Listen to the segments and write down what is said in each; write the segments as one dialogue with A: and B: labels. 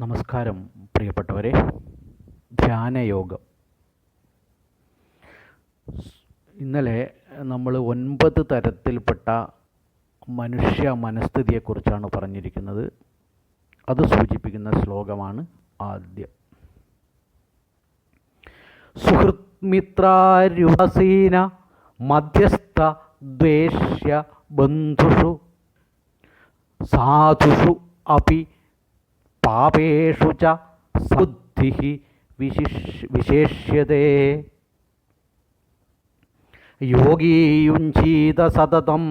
A: നമസ്കാരം പ്രിയപ്പെട്ടവരെ. ധ്യാനയോഗം. ഇന്നലെ നമ്മൾ ഒൻപത് തരത്തിൽപ്പെട്ട മനുഷ്യ മനസ്ഥിതിയെക്കുറിച്ചാണ് പറഞ്ഞിരിക്കുന്നത്. അത് സൂചിപ്പിക്കുന്ന ശ്ലോകമാണ് ആദ്യം. സുഹൃത്മിത്രാരുഹസീന മധ്യസ്ഥ ദ്വേഷ്യ ബന്ധുഷു സാധുഷു അപി പാപേഷു ച ബുദ്ധി വിശിഷ് യോഗീയുഞ്ചീത സതതം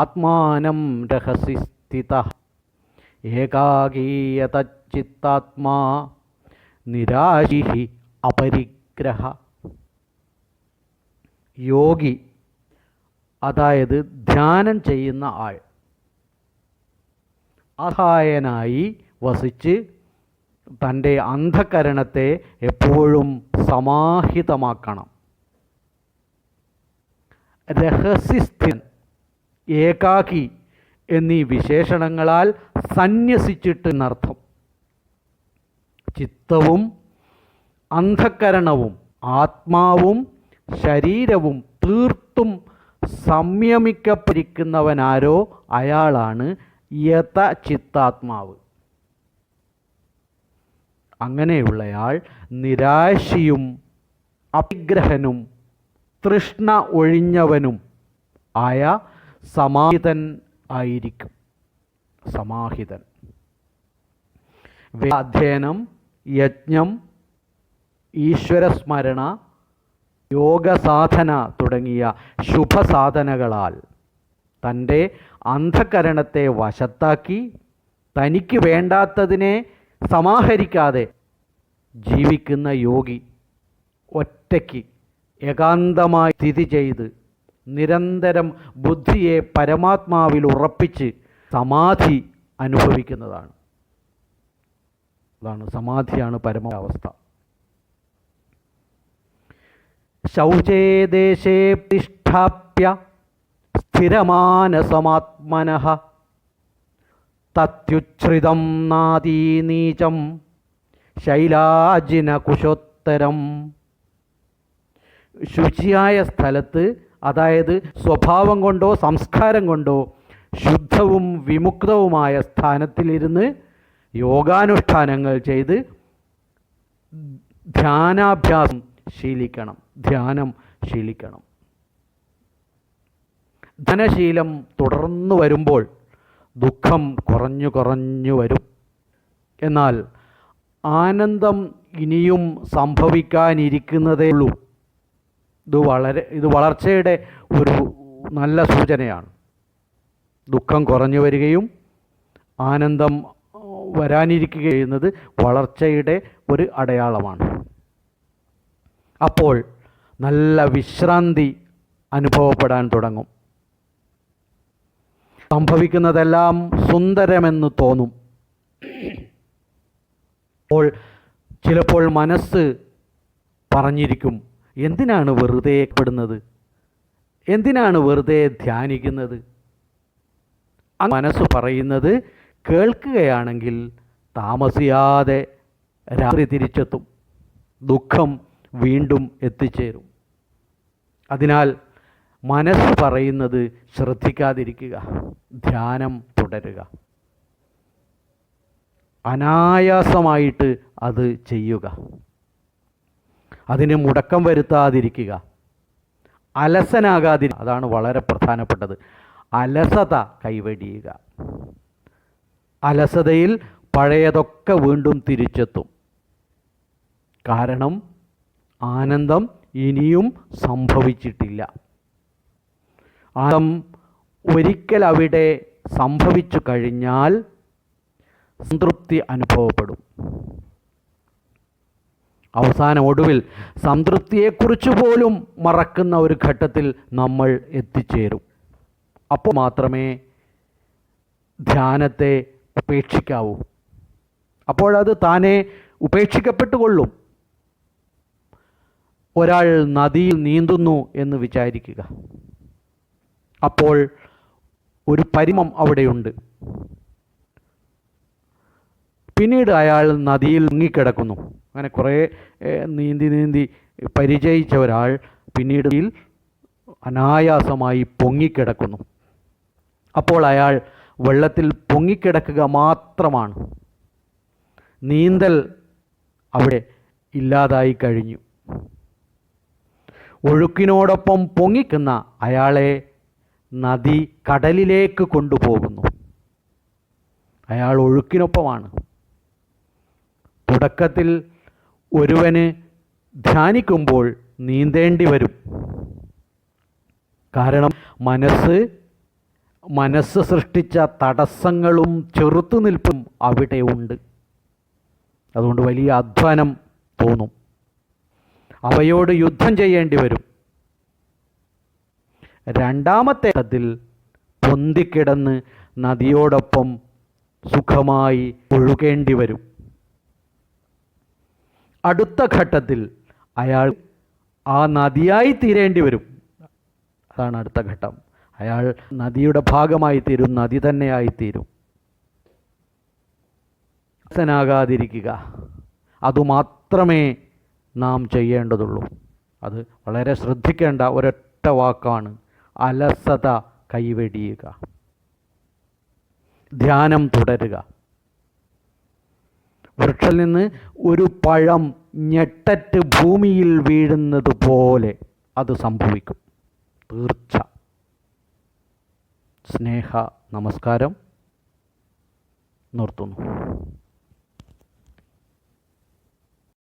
A: ആത്മാനം രഹസി സ്ഥിത. ഏകാകീയതച്ചിത്താത്മാ നിരാശി അപരിഗ്രഹ. യോഗി അതായത് ധ്യാനം ചെയ്യുന്ന ആൾ അസഹായനായി വസിച്ച് തന്റെ അന്ധകരണത്തെ എപ്പോഴും സമാഹിതമാക്കണം. രഹസ്യസ്ഥൻ ഏകാകി എന്നീ വിശേഷണങ്ങളാൽ സന്യസിച്ചിട്ട് എന്നർത്ഥം. ചിത്തവും അന്ധകരണവും ആത്മാവും ശരീരവും തീർത്തും സംയമിക്കപ്പെരിക്കുന്നവനാരോ അയാളാണ് യഥ ചിത്താത്മാവ് അങ്ങനെയുള്ളയാൾ നിരാശിയും അഭിഗ്രഹനും തൃഷ്ണ ഒഴിഞ്ഞവനും ആയ സമാഹിതൻ ആയിരിക്കും. സമാഹിതൻ. അധ്യയനം യജ്ഞം ഈശ്വരസ്മരണ യോഗസാധന തുടങ്ങിയ ശുഭസാധനകളാൽ തന്റെ അന്ധകരണത്തെ വശത്താക്കി തനിക്ക് വേണ്ടാത്തതിനെ സമാഹരിക്കാതെ ജീവിക്കുന്ന യോഗി ഒറ്റയ്ക്ക് ഏകാന്തമായി സ്ഥിതി ചെയ്ത് നിരന്തരം ബുദ്ധിയെ പരമാത്മാവിൽ ഉറപ്പിച്ച് സമാധി അനുഭവിക്കുന്നതാണ്. അതാണ് സമാധിയാണ് പരമാവസ്ഥ. ശൗചേ ദേശേ സ്ഥിരമാനസമാത്മന തത്യുച്ഛ്രിതം നാദീനീചം ശൈലാജിന കുശോത്തരം ശുചിയായ സ്ഥലത്ത് അതായത് സ്വഭാവം കൊണ്ടോ സംസ്കാരം കൊണ്ടോ ശുദ്ധവും വിമുക്തവുമായ സ്ഥാനത്തിലിരുന്ന് യോഗാനുഷ്ഠാനങ്ങൾ ചെയ്ത് ധ്യാനാഭ്യാസം ശീലിക്കണം. ധ്യാനം ശീലിക്കണം. ധനശീലം തുടർന്നു വരുമ്പോൾ ദുഃഖം കുറഞ്ഞു കുറഞ്ഞു വരും. എന്നാൽ ആനന്ദം ഇനിയും സംഭവിക്കാനിരിക്കുന്നതേ ഉള്ളൂ. ഇത് വളരെ ഇത് വളർച്ചയുടെ ഒരു നല്ല സൂചനയാണ്. ദുഃഖം കുറഞ്ഞു വരികയും ആനന്ദം വരാനിരിക്കുക ചെയ്യുന്നത് വളർച്ചയുടെ ഒരു അടയാളമാണ്. അപ്പോൾ നല്ല വിശ്രാന്തി അനുഭവപ്പെടാൻ തുടങ്ങും. സംഭവിക്കുന്നതെല്ലാം സുന്ദരമെന്ന് തോന്നും. അപ്പോൾ ചിലപ്പോൾ മനസ്സ് പറഞ്ഞിരിക്കും എന്തിനാണ് വെറുതെ പെടുന്നത്? എന്തിനാണ് വെറുതെ ധ്യാനിക്കുന്നത്? മനസ്സ് പറയുന്നത് കേൾക്കുകയാണെങ്കിൽ താമസിയാതെ രാത്രി തിരിച്ചെത്തും ദുഃഖം വീണ്ടും എത്തിച്ചേരും. അതിനാൽ മനസ്സ് പറയുന്നത് ശ്രദ്ധിക്കാതിരിക്കുക. ധ്യാനം തുടരുക. അനായാസമായിട്ട് അത് ചെയ്യുക. അതിന് മുടക്കം വരുത്താതിരിക്കുക. അലസനാകാതിരി അതാണ് വളരെ പ്രധാനപ്പെട്ടത്. അലസത കൈവടിയുക. അലസതയിൽ പഴയതൊക്കെ വീണ്ടും തിരിച്ചെത്തും. കാരണം ആനന്ദം ഇനിയും സംഭവിച്ചിട്ടില്ല. ആനന്ദം ഒരിക്കൽ അവിടെ സംഭവിച്ചു കഴിഞ്ഞാൽ സംതൃപ്തി അനുഭവപ്പെടും. അവസാന ഒടുവിൽ സംതൃപ്തിയെക്കുറിച്ച് പോലും മറക്കുന്ന ഒരു ഘട്ടത്തിൽ നമ്മൾ എത്തിച്ചേരും. അപ്പോൾ മാത്രമേ ധ്യാനത്തെ ഉപേക്ഷിക്കാവൂ. അപ്പോഴത് താനെ ഉപേക്ഷിക്കപ്പെട്ടുകൊള്ളും. ഒരാൾ നദിയിൽ നീന്തുന്നു എന്ന് വിചാരിക്കുക. അപ്പോൾ ഒരു പരിമം അവിടെയുണ്ട്. പിന്നീട് അയാൾ നദിയിൽ മുങ്ങിക്കിടക്കുന്നു. അങ്ങനെ കുറേ നീന്തി നീന്തി പരിചയിച്ച ഒരാൾ പിന്നീട് അനായാസമായി പൊങ്ങിക്കിടക്കുന്നു. അപ്പോൾ അയാൾ വെള്ളത്തിൽ പൊങ്ങിക്കിടക്കുക മാത്രമാണ്. നീന്തൽ അവിടെ ഇല്ലാതായി കഴിഞ്ഞു. ഒഴുക്കിനോടൊപ്പം പൊങ്ങിക്കുന്ന അയാളെ നദി കടലിലേക്ക് കൊണ്ടുപോകുന്നു. അയാൾ ഒഴുക്കിനൊപ്പമാണ്. തുടക്കത്തിൽ ഒരുവന് ധ്യാനിക്കുമ്പോൾ നീന്തേണ്ടി വരും. കാരണം മനസ്സ് മനസ്സ് സൃഷ്ടിച്ച തടസ്സങ്ങളും ചെറുത്തുനിൽപ്പും അവിടെ ഉണ്ട്. അതുകൊണ്ട് വലിയ അധ്വാനം തോന്നും. അവയോട് യുദ്ധം ചെയ്യേണ്ടി വരും. രണ്ടാമത്തെ ഘട്ടത്തിൽ പൊന്തിക്കിടന്ന് നദിയോടൊപ്പം സുഖമായി ഒഴുകേണ്ടി വരും. അടുത്ത ഘട്ടത്തിൽ അയാൾ ആ നദിയായി തീരേണ്ടി വരും. അതാണ് അടുത്ത ഘട്ടം. അയാൾ നദിയുടെ ഭാഗമായി തീരും നദി തന്നെയായി തീരും. ാകാതിരിക്കുക അതുമാത്രമേ നാം ചെയ്യേണ്ടതുള്ളൂ. അത് വളരെ ശ്രദ്ധിക്കേണ്ട ഒരൊറ്റ വാക്കാണ്. അലസത കൈവെടിയുക. ധ്യാനം തുടരുക. വൃക്ഷത്തിൽ നിന്ന് ഒരു പഴം ഞെട്ടറ്റ് ഭൂമിയിൽ വീഴുന്നത് പോലെ അത് സംഭവിക്കും. തീർച്ച. സ്നേഹ നമസ്കാരം. നിർത്തുന്നു.